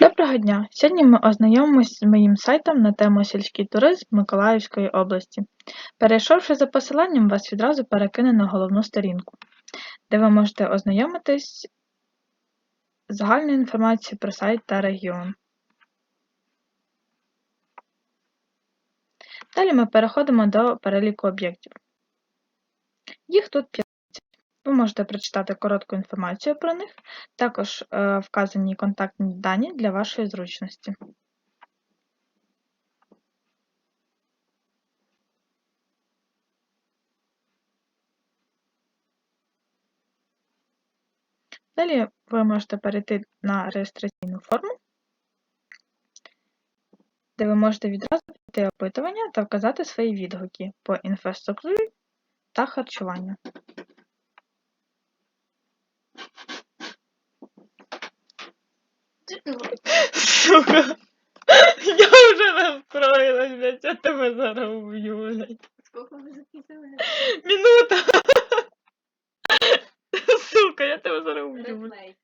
Доброго дня! Сьогодні ми ознайомимось з моїм сайтом на тему сільський туризм Миколаївської області. Перейшовши за посиланням, вас відразу перекине на головну сторінку, де ви можете ознайомитись з загальною інформацією про сайт та регіон. Далі ми переходимо до переліку об'єктів. Їх тут 15. Можете прочитати коротку інформацію про них, також е, вказані контактні дані для вашої зручності. Далі ви можете перейти на реєстраційну форму, де ви можете відразу пройти опитування та вказати свої відгуки по інфраструктурі та харчуванню. Сука, я вже настроилась, блядь, я тебе зараз уб'ю, блядь. Сколько вы записывали? Минута. Сука, я тебе зараз уб'ю. блядь.